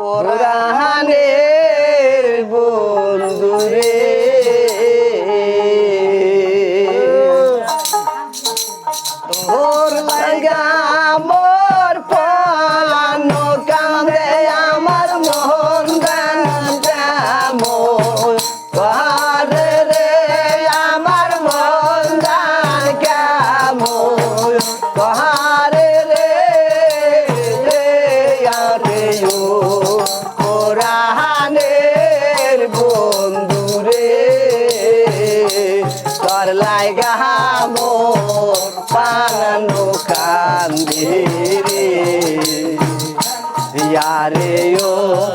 পরাণের বন্ধুরে। তোর লাগা সরলাই গাহামো পানো কান্দি রে। ইয়ারে ও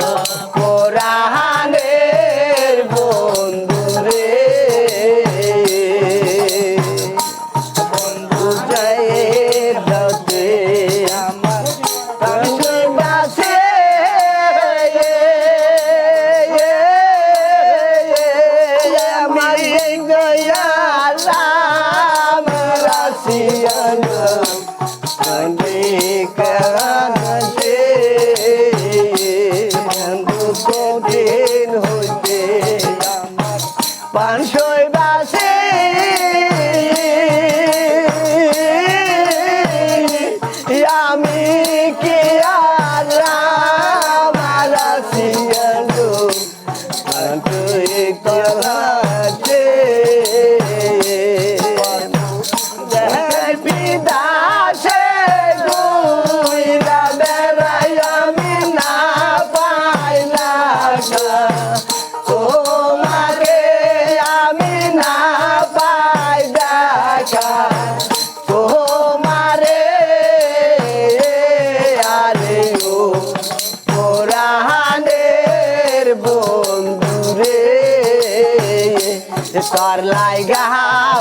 তোর লাইগা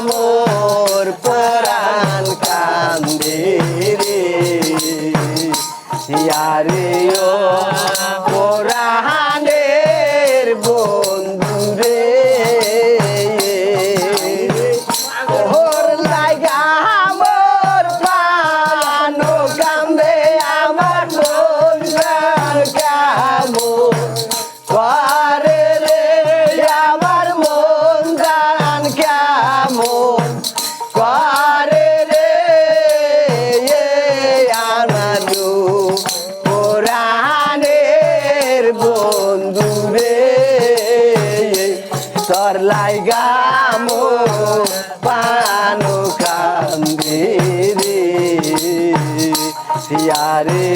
মোর পরাণ কান্দে রে। ইয়ারে ও সরলাই গামো পানো কান্দি রে ইয়ারে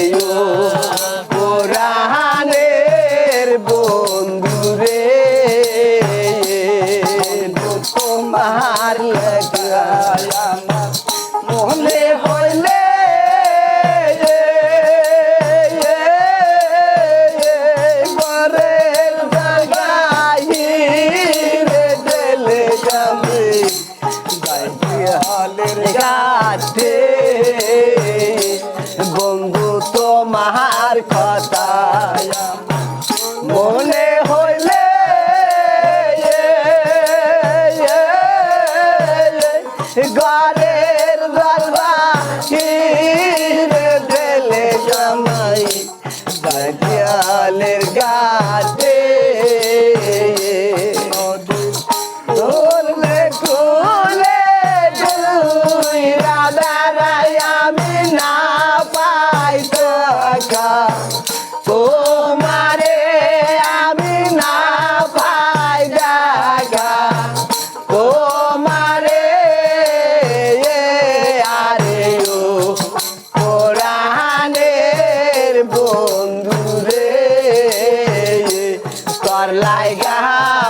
ডর লাগা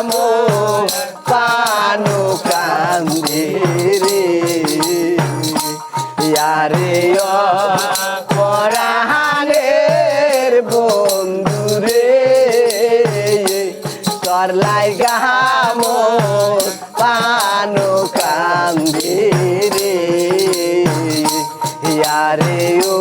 মো, পানো কান্দে রে। ইয়ারে পরাহানের বন্ধু রে। ডর লাগা মো, পানো কান্দে রে। ইয়ারে ও